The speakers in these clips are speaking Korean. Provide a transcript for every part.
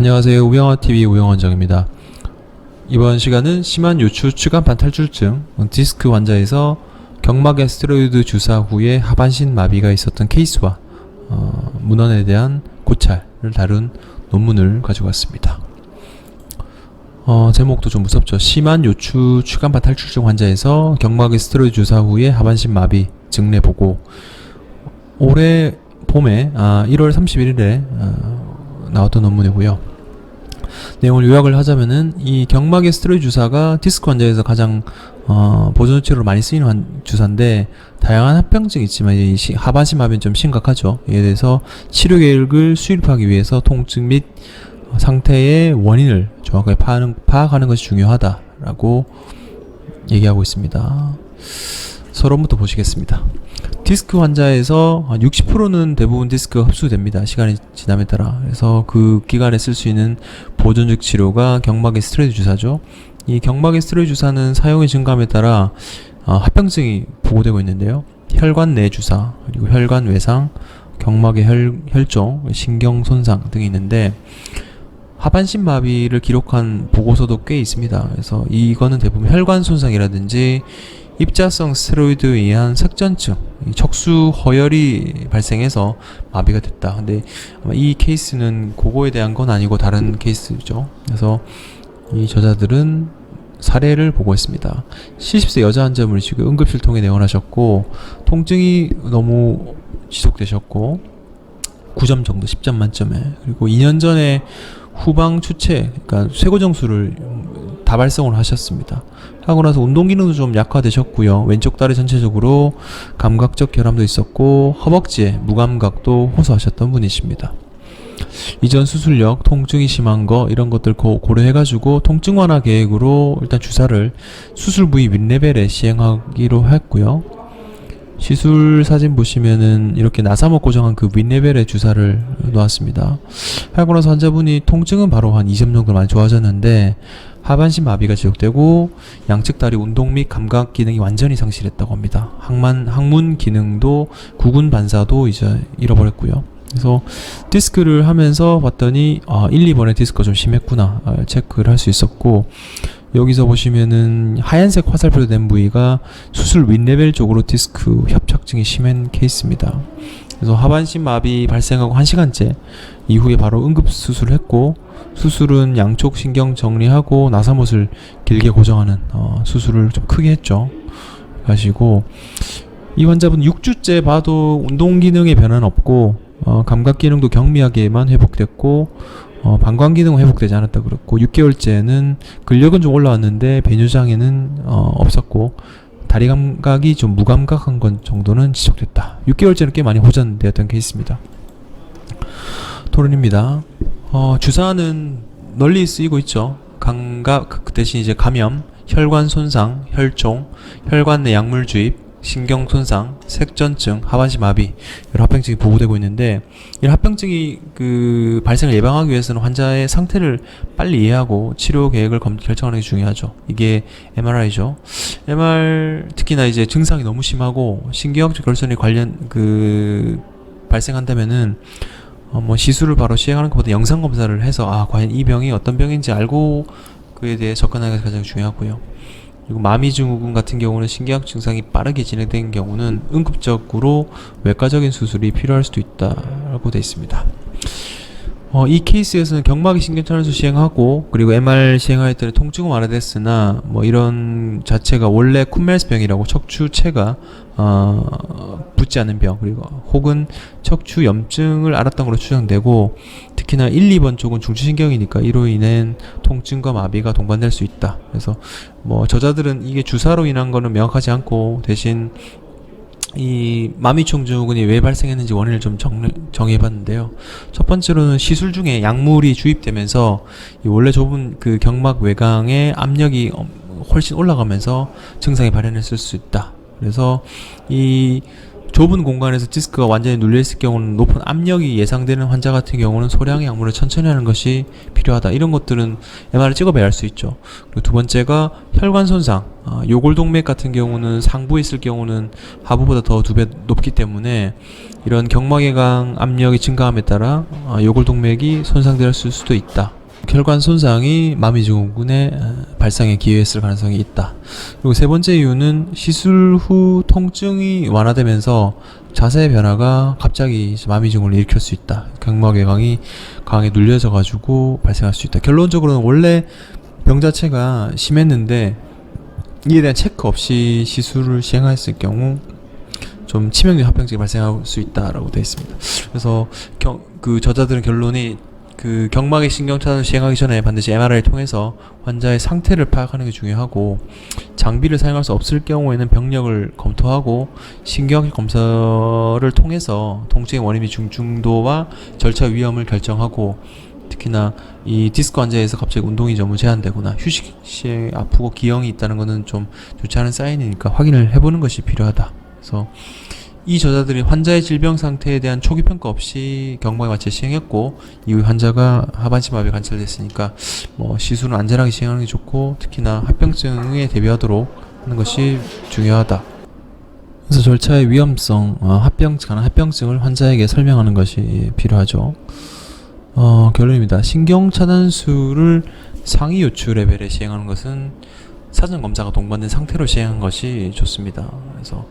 안녕하세요. 우영화TV 우영원장입니다. 이번 시간은 심한 요추 추간판 탈출증 디스크 환자에서 경막에 스테로이드 주사 후에 하반신 마비가 있었던 케이스와 어, 문헌에 대한 고찰을 다룬 논문을 가지고 왔습니다. 어, 제목도 좀 무섭죠. 심한 요추 추간판 탈출증 환자에서 경막에 스테로이드 주사 후에 하반신 마비 증례 보고 올해 봄에 아, 1월 31일에 어, 나왔던 논문이고요. 내용을 요약을 하자면은 이 경막의 스테로이드 주사가 디스크 환자에서 가장 어, 보존 치료로 많이 쓰이는 환- 주사인데 다양한 합병증이 있지만 이 시- 하반신 마비는 좀 심각하죠. 이에 대해서 치료 계획을 수립하기 위해서 통증 및 어, 상태의 원인을 정확하게 파악하는, 파악하는 것이 중요하다라고 얘기하고 있습니다. 서론부터 보시겠습니다. 디스크 환자에서 한 60%는 대부분 디스크가 흡수됩니다. 시간이 지남에 따라. 그래서 그 기간에 쓸 수 있는 보존적 치료가 경막의 스테로이드 주사죠. 이 경막의 스테로이드 주사는 사용의 증감에 따라 어, 합병증이 보고되고 있는데요. 혈관 내 주사, 그리고 혈관 외상, 경막의 혈, 혈종, 신경 손상 등이 있는데 하반신 마비를 기록한 보고서도 꽤 있습니다. 그래서 이거는 대부분 혈관 손상이라든지 입자성 스테로이드에 의한 색전증, 이 척수 허혈이 발생해서 마비가 됐다. 근데 아마 이 케이스는 그거에 대한 건 아니고 다른 케이스죠. 그래서 이 저자들은 사례를 보고했습니다. 70세 여자 환자분이 지금 응급실 통에 내원하셨고 통증이 너무 지속되셨고 9점 정도 10점 만점에 그리고 2년 전에 후방 추체 그러니까 쇄고정수를 다 발성을 하셨습니다. 하고 나서 운동 기능도 좀 약화되셨고요. 왼쪽 다리 전체적으로 감각적 결함도 있었고 허벅지에 무감각도 호소하셨던 분이십니다. 이전 수술력, 통증이 심한 거 이런 것들 고, 고려해가지고 통증 완화 계획으로 일단 주사를 수술 부위 윗레벨에 시행하기로 했고요. 시술 사진 보시면은 이렇게 나사목 고정한 그 윗레벨에 주사를 놓았습니다. 하고 나서 환자분이 통증은 바로 한 2점 정도 많이 좋아졌는데 하반신 마비가 지속되고 양측 다리 운동 및 감각 기능이 완전히 상실했다고 합니다. 항만 항문 기능도 구근 반사도 이제 잃어버렸고요. 그래서 디스크를 하면서 봤더니 아 1, 2번에 디스크가 좀 심했구나 아, 체크를 할 수 있었고 여기서 보시면은 하얀색 화살표로 된 부위가 수술 윗레벨 쪽으로 디스크 협착증이 심한 케이스입니다. 그래서 하반신 마비 발생하고 1시간째 이후에 바로 응급 수술을 했고 수술은 양쪽 신경 정리하고 나사못을 길게 고정하는 어, 수술을 좀 크게 했죠. 가시고 이 환자분 6주째 봐도 운동 기능에 변화는 없고 어, 감각 기능도 경미하게만 회복됐고 어, 방광 기능은 회복되지 않았다 그랬고 6개월째는 근력은 좀 올라왔는데 배뇨 장애는 어, 없었고 다리 감각이 좀 무감각한 건 정도는 지속됐다. 6개월째는 꽤 많이 호전되었던 케이스입니다. 토론입니다. 어, 주사는 널리 쓰이고 있죠. 감각 그 대신 이제 감염, 혈관 손상, 혈종, 혈관 내 약물 주입, 신경 손상, 색전증, 하반신 마비 이런 합병증이 보고되고 있는데 이런 합병증이 그 발생을 예방하기 위해서는 환자의 상태를 빨리 이해하고 치료 계획을 검, 결정하는 게 중요하죠. 이게 MRI죠. MR 특히나 이제 증상이 너무 심하고 신경학적 결손이 관련 그 발생한다면은 어, 뭐 시술을 바로 시행하는 것보다 영상 검사를 해서 아 과연 이 병이 어떤 병인지 알고 그에 대해 접근하는 게 가장 중요하고요. 그리고 마미 증후군 같은 경우는 신경학 증상이 빠르게 진행된 경우는 응급적으로 외과적인 수술이 필요할 수도 있다라고 되어 있습니다. 어, 이 케이스에서는 경막이 신경천연수 시행하고 그리고 MR 시행하였더니 통증은 완화됐으나 뭐 이런 자체가 원래 쿤멜스병이라고 척추체가 어, 붙지 않는 병 그리고 혹은 척추 염증을 앓았던 걸로 추정되고 특히나 1, 2번 쪽은 중추신경이니까 이로 인한 통증과 마비가 동반될 수 있다. 그래서 뭐 저자들은 이게 주사로 인한 거는 명확하지 않고 대신 이 마미총 증후군이 왜 발생했는지 원인을 좀 정, 정해봤는데요. 첫 번째로는 시술 중에 약물이 주입되면서 이 원래 좁은 그 경막 외곽의 압력이 엄- 훨씬 올라가면서 증상이 발현했을 수 있다. 그래서 이 좁은 공간에서 디스크가 완전히 눌려있을 경우는 높은 압력이 예상되는 환자 같은 경우는 소량의 약물을 천천히 하는 것이 필요하다. 이런 것들은 MR을 찍어봐야 알 수 있죠. 그리고 두 번째가 혈관 손상. 아, 요골동맥 같은 경우는 상부에 있을 경우는 하부보다 더 두 배 높기 때문에 이런 경막외강 압력이 증가함에 따라 아, 요골동맥이 손상되었을 수도 있다. 혈관 손상이 마미증후군의 어, 발생에 기여했을 가능성이 있다. 그리고 세 번째 이유는 시술 후 통증이 완화되면서 자세의 변화가 갑자기 마미증후를 일으킬 수 있다. 경막 외강이 강하게 눌려져 가지고 발생할 수 있다. 결론적으로는 원래 병 자체가 심했는데 이에 대한 체크 없이 시술을 시행했을 경우 좀 치명적 합병증이 발생할 수 있다라고 되어 있습니다. 그래서 경, 그 저자들은 결론이 그 경막의 신경 차단을 시행하기 전에 반드시 MRI를 통해서 환자의 상태를 파악하는 게 중요하고 장비를 사용할 수 없을 경우에는 병력을 검토하고 신경학적 검사를 통해서 통증의 원인 및 중증도와 절차 위험을 결정하고 특히나 이 디스크 환자에서 갑자기 운동이 너무 제한되거나 휴식 시에 아프고 기형이 있다는 것은 좀 좋지 않은 사인이니까 확인을 해보는 것이 필요하다. 그래서 이 저자들이 환자의 질병 상태에 대한 초기 평가 없이 경막에 맞춰 시행했고 이후 환자가 하반신 마비 관찰됐으니까 뭐 시술은 안전하게 시행하는 게 좋고 특히나 합병증에 대비하도록 하는 것이 중요하다. 그래서 절차의 위험성, 어, 합병 가능 합병증을 환자에게 설명하는 것이 필요하죠. 어, 결론입니다. 신경 차단술을 상위 요추 레벨에 시행하는 것은 사전 검사가 동반된 상태로 시행하는 것이 좋습니다. 그래서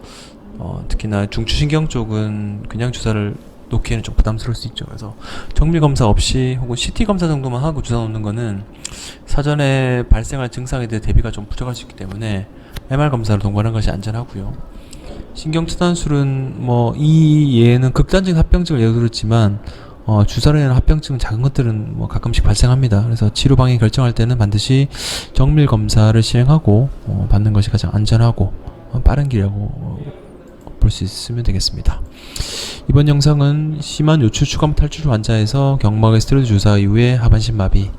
어, 특히나 중추신경 쪽은 그냥 주사를 놓기에는 좀 부담스러울 수 있죠. 그래서 정밀 검사 없이 혹은 CT 검사 정도만 하고 주사 놓는 거는 사전에 발생할 증상에 대해 대비가 좀 부족할 수 있기 때문에 MR 검사를 동반하는 것이 안전하고요. 신경 차단술은 뭐 이 예는 극단적인 합병증을 예로 들었지만 어, 주사로 인한 합병증 작은 것들은 뭐 가끔씩 발생합니다. 그래서 치료 방향 결정할 때는 반드시 정밀 검사를 시행하고 어, 받는 것이 가장 안전하고 어, 빠른 길이라고 어, 볼 수 있으면 되겠습니다. 이번 영상은 심한 요추 추감 탈출 환자에서 경막의 스테로이드 주사 이후에 하반신 마비.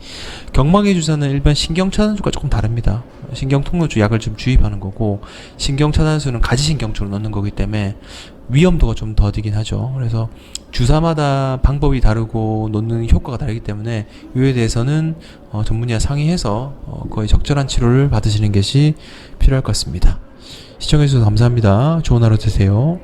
경막의 주사는 일반 신경 차단술과 조금 다릅니다. 신경 통로주 약을 좀 주입하는 거고 신경 차단술은 가지 신경 쪽으로 넣는 거기 때문에 위험도가 좀 더디긴 하죠. 그래서 주사마다 방법이 다르고 놓는 효과가 다르기 때문에 이에 대해서는 어, 전문의와 상의해서 어, 거의 적절한 치료를 받으시는 것이 필요할 것 같습니다. 시청해주셔서 감사합니다. 좋은 하루 되세요.